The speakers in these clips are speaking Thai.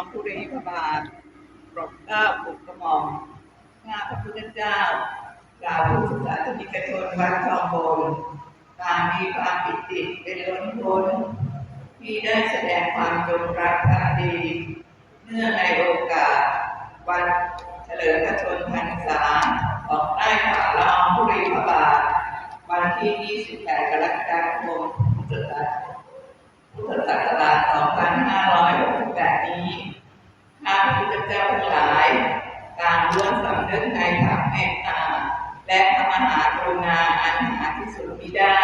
องธุรีพบาทปรบเกล้าปุกกระหม่อมข้าพระพุทธเจ้ากล่าวผู้ศึกษาธนิกชนวัดทองโบนตางมีความปิติเป็นล้นพ้นที่ได้แสดงความจงรักภักดีเนื่องในโอกาส วันเฉลิมพระชนพรรษาของใต้ฝ่าลอองธุรีพบาทวันที่ 28 กรกฎาคมพุทธศักราชพุทธศักราช 2568 นี้ ข้าพระพุท ธเจ้าทั้งหลาย ต่างล้วนสำนึกในพระเมตตาและพระมหากรุณาอันหาที่สุดมิได้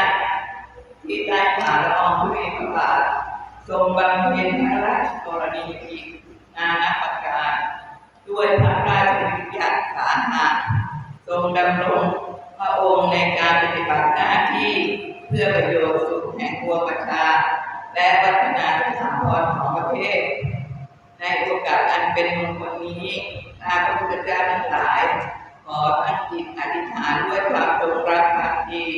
ที่ได้ผ่าละอองธุรีพระบาททรงบำเพ็ญพระราชกรณียกิจนานาประการด้วยพระราชวิริยะสาหะทรงดำรงพระองค์ในการปฏิบัติหน้าที่เพื่อประโยชน์สุขแห่งปวงประชาและพัฒนาสถาพรของประเทศ ในโอกาสอันเป็นมงคลนี้ข้าพระพุทธเจ้าทั้งหลาย ขอตั้งจิตอธิษฐานด้วยความจงรักภักดี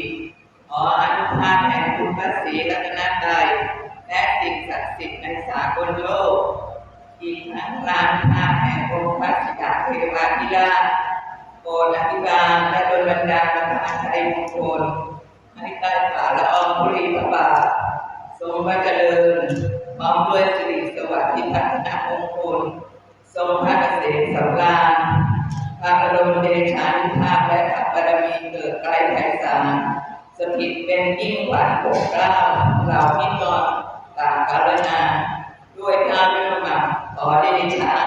ขออนุภาพแห่งคุณพระศรีรัตนตรัยและสิ่งศักดิ์สิทธิ์ในสากลโลก อีกทั้งลานภาพแห่งองค์พระสิดาเทวาธิราชโปรดอภิบาลและดลบันดาลประทานชัยมงคลให้ใต้ฝ่าละอองธุรีพ ทรงพระเจริญพร้อมด้วยสิริสวัสดิ์ที่พัฒนามงคลทรงพระเกษมสำราญพระบรมเดชานุภาพและพระบารมีเกิดไกลไพศาลสถิตเป็นยิ่งกวัญปกเกล้าเหล่าพินอนต่างกาลนาด้วยการด้วยมาขอได้ดิชา